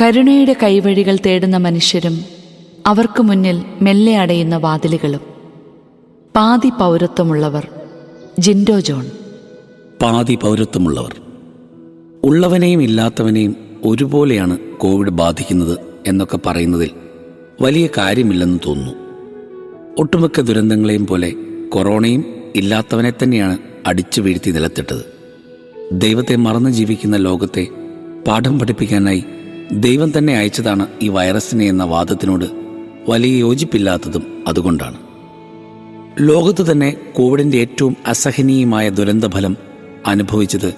കരുണയുടെ കൈവഴികൾ തേടുന്ന മനുഷ്യരും അവർക്ക് മുന്നിൽ മെല്ലെ അടയുന്ന വാതിലുകളും. പാതി പൗരത്വമുള്ളവർ ജിൻഡോ ജോൺ. പാതി പൗരത്വമുള്ളവർ. ഉള്ളവനെയും ഇല്ലാത്തവനെയും ഒരുപോലെയാണ് കോവിഡ് ബാധിക്കുന്നത് എന്നൊക്കെ പറയുന്നതിൽ വലിയ കാര്യമില്ലെന്ന് തോന്നുന്നു. ഒട്ടുമിക്ക ദുരന്തങ്ങളെയും പോലെ കൊറോണയും ഇല്ലാത്തവനെ തന്നെയാണ് അടിച്ചു വീഴ്ത്തി നിലത്തിട്ടത്. ദൈവത്തെ മറന്നു ജീവിക്കുന്ന ലോകത്തെ പാഠം പഠിപ്പിക്കാനായി ദൈവം തന്നെ അയച്ചതാണ് ഈ വൈറസിനെ എന്ന വാദത്തിനോട് വലിയ യോജിപ്പില്ലാത്തതും അതുകൊണ്ടാണ്. ലോകത്ത് തന്നെ കോവിഡിന്റെ ഏറ്റവും അസഹനീയമായ ദുരന്തഫലം അനുഭവിച്ചത്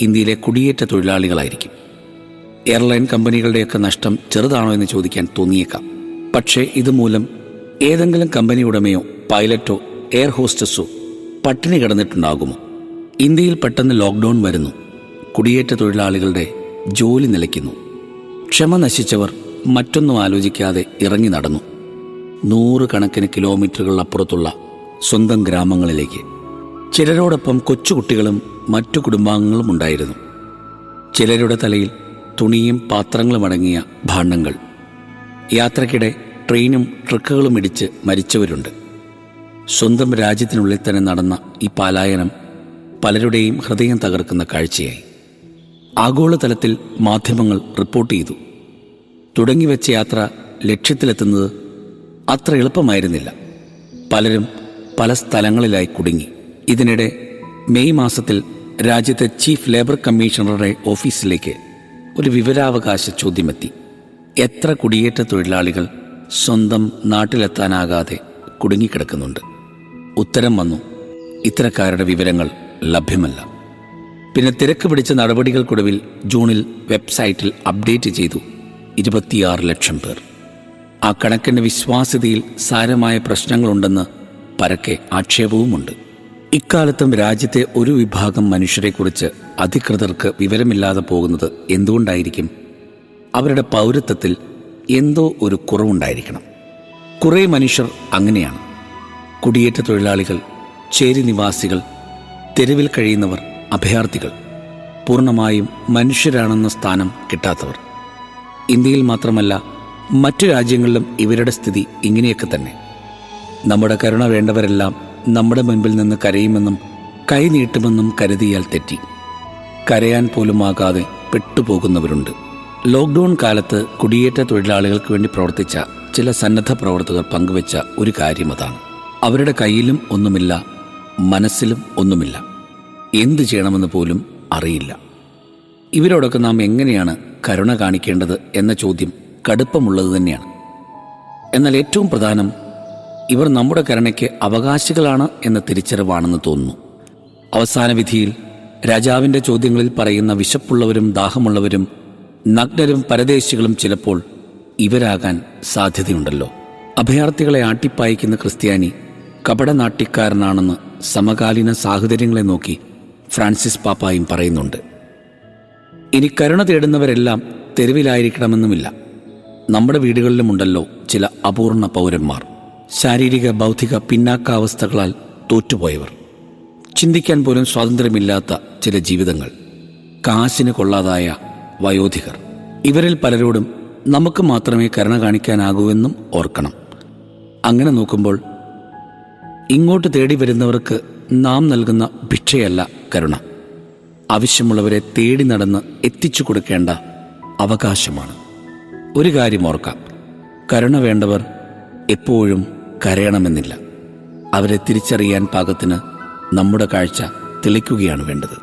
ഇന്ത്യയിലെ കുടിയേറ്റ തൊഴിലാളികളായിരിക്കും. എയർലൈൻ കമ്പനികളുടെയൊക്കെ നഷ്ടം ചെറുതാണോ എന്ന് ചോദിക്കാൻ തോന്നിയേക്കാം. പക്ഷേ ഇതുമൂലം ഏതെങ്കിലും കമ്പനി ഉടമയോ പൈലറ്റോ എയർ ഹോസ്റ്റസോ പട്ടിണി കിടന്നിട്ടുണ്ടാകുമോ? ഇന്ത്യയിൽ പെട്ടെന്ന് ലോക്ക്ഡൗൺ വരുന്നു. കുടിയേറ്റ തൊഴിലാളികളുടെ ജോലി നിലയ്ക്കുന്നു. ക്ഷമ നശിച്ചവർ മറ്റൊന്നും ആലോചിക്കാതെ ഇറങ്ങി നടന്നു. നൂറുകണക്കിന് കിലോമീറ്ററുകൾ അപ്പുറത്തുള്ള സ്വന്തം ഗ്രാമങ്ങളിലേക്ക്. ചിലരോടൊപ്പം കൊച്ചുകുട്ടികളും മറ്റു കുടുംബാംഗങ്ങളും ഉണ്ടായിരുന്നു. ചിലരുടെ തലയിൽ തുണിയും പാത്രങ്ങളും അടങ്ങിയ ഭാണ്ഡങ്ങൾ. യാത്രക്കിടെ ട്രെയിനും ട്രക്കുകളും ഇടിച്ച് മരിച്ചവരുണ്ട്. സ്വന്തം രാജ്യത്തിനുള്ളിൽ തന്നെ നടന്ന ഈ പലായനം പലരുടെയും ഹൃദയം തകർക്കുന്ന കാഴ്ചയായി. ആഗോളതലത്തിൽ മാധ്യമങ്ങൾ റിപ്പോർട്ട് ചെയ്തു. തുടങ്ങിവെച്ച യാത്ര ലക്ഷ്യത്തിലെത്തുന്നത് അത്ര എളുപ്പമായിരുന്നില്ല. പലരും പല സ്ഥലങ്ങളിലായി കുടുങ്ങി. ഇതിനിടെ മെയ് മാസത്തിൽ രാജ്യത്തെ ചീഫ് ലേബർ കമ്മീഷണറുടെ ഓഫീസിലേക്ക് ഒരു വിവരാവകാശ ചോദ്യമെത്തി. എത്ര കുടിയേറ്റ തൊഴിലാളികൾ സ്വന്തം നാട്ടിലെത്താനാകാതെ കുടുങ്ങിക്കിടക്കുന്നുണ്ട്? ഉത്തരം വന്നു ഇത്തരക്കാരുടെ വിവരങ്ങൾ ലഭ്യമല്ല. പിന്നെ തിരക്ക് പിടിച്ച നടപടികൾക്കൊടുവിൽ ജൂണിൽ വെബ്സൈറ്റിൽ അപ്ഡേറ്റ് ചെയ്തു ഇരുപത്തിയാറ് ലക്ഷം പേർ. ആ കണക്കിന്റെ വിശ്വാസ്യതയിൽ സാരമായ പ്രശ്നങ്ങളുണ്ടെന്ന് പരക്കെ ആക്ഷേപവുമുണ്ട്. ഇക്കാലത്തും രാജ്യത്തെ ഒരു വിഭാഗം മനുഷ്യരെക്കുറിച്ച് അധികൃതർക്ക് വിവരമില്ലാതെ പോകുന്നത് എന്തുകൊണ്ടായിരിക്കും? അവരുടെ പൗരത്വത്തിൽ എന്തോ ഒരു കുറവുണ്ടായിരിക്കണം. കുറേ മനുഷ്യർ അങ്ങനെയാണ്. കുടിയേറ്റ തൊഴിലാളികൾ ചേരി നിവാസികൾ തെരുവിൽ കഴിയുന്നവർ അഭയാർത്ഥികൾ. പൂർണമായും മനുഷ്യരാണെന്ന സ്ഥാനം കിട്ടാത്തവർ. ഇന്ത്യയിൽ മാത്രമല്ല മറ്റു രാജ്യങ്ങളിലും ഇവരുടെ സ്ഥിതി ഇങ്ങനെയൊക്കെ തന്നെ. നമ്മുടെ കരുണ വേണ്ടവരെല്ലാം നമ്മുടെ മുൻപിൽ നിന്ന് കരയുമെന്നും കൈനീട്ടുമെന്നും കരുതിയാൽ തെറ്റി. കരയാൻ പോലും ആകാതെ പെട്ടുപോകുന്നവരുണ്ട്. ലോക്ക്ഡൗൺ കാലത്ത് കുടിയേറ്റ തൊഴിലാളികൾക്ക് വേണ്ടി പ്രവർത്തിച്ച ചില സന്നദ്ധ പ്രവർത്തകർ പങ്കുവച്ച ഒരു കാര്യം അതാണ്. അവരുടെ കയ്യിലും ഒന്നുമില്ല മനസ്സിലും ഒന്നുമില്ല. എന്തു ചെയ്യണമെന്ന് പോലും അറിയില്ല. ഇവരോടൊക്കെ നാം എങ്ങനെയാണ് കരുണ കാണിക്കേണ്ടത് എന്ന ചോദ്യം കടുപ്പമുള്ളത് തന്നെയാണ്. എന്നാൽ ഏറ്റവും പ്രധാനം ഇവർ നമ്മുടെ കരുണയ്ക്ക് അവകാശികളാണ് എന്ന തിരിച്ചറിവാണെന്ന് തോന്നുന്നു. അവസാന വിധിയിൽ രാജാവിന്റെ ചോദ്യങ്ങളിൽ പറയുന്ന വിശപ്പുള്ളവരും ദാഹമുള്ളവരും നഗ്നരും പരദേശികളും ചിലപ്പോൾ ഇവരാകാൻ സാധ്യതയുണ്ടല്ലോ. അഭയാർത്ഥികളെ ആട്ടിപ്പായിക്കുന്ന ക്രിസ്ത്യാനി കപടനാട്ടിക്കാരനാണെന്ന് സമകാലീന സാഹചര്യങ്ങളെ നോക്കി ഫ്രാൻസിസ് പാപ്പായും പറയുന്നുണ്ട് ഇനി കരുണ തേടുന്നവരെല്ലാം തെരുവിലായിരിക്കണമെന്നുമില്ല. നമ്മുടെ വീടുകളിലുമുണ്ടല്ലോ ചില അപൂർണ പൗരന്മാർ. ശാരീരിക ബൗദ്ധിക പിന്നാക്കാവസ്ഥകളാൽ തോറ്റുപോയവർ. ചിന്തിക്കാൻ പോലും സ്വാതന്ത്ര്യമില്ലാത്ത ചില ജീവിതങ്ങൾ. കാശിന് കൊള്ളാതായ വയോധികർ. ഇവരിൽ പലരോടും നമുക്ക് മാത്രമേ കരുണ കാണിക്കാനാകൂവെന്നും ഓർക്കണം. അങ്ങനെ നോക്കുമ്പോൾ ഇങ്ങോട്ട് തേടി വരുന്നവർക്ക് നാം നൽകുന്ന ഭിക്ഷയല്ല കരുണ. ആവശ്യമുള്ളവരെ തേടി നടന്ന് എത്തിച്ചു കൊടുക്കേണ്ട അവകാശമാണ്. ഒരു കാര്യം ഓർക്കാം. കരുണ വേണ്ടവർ എപ്പോഴും കരയണമെന്നില്ല. അവരെ തിരിച്ചറിയാൻ പാകത്തിന് നമ്മുടെ കാഴ്ച തെളിക്കുകയാണ് വേണ്ടത്.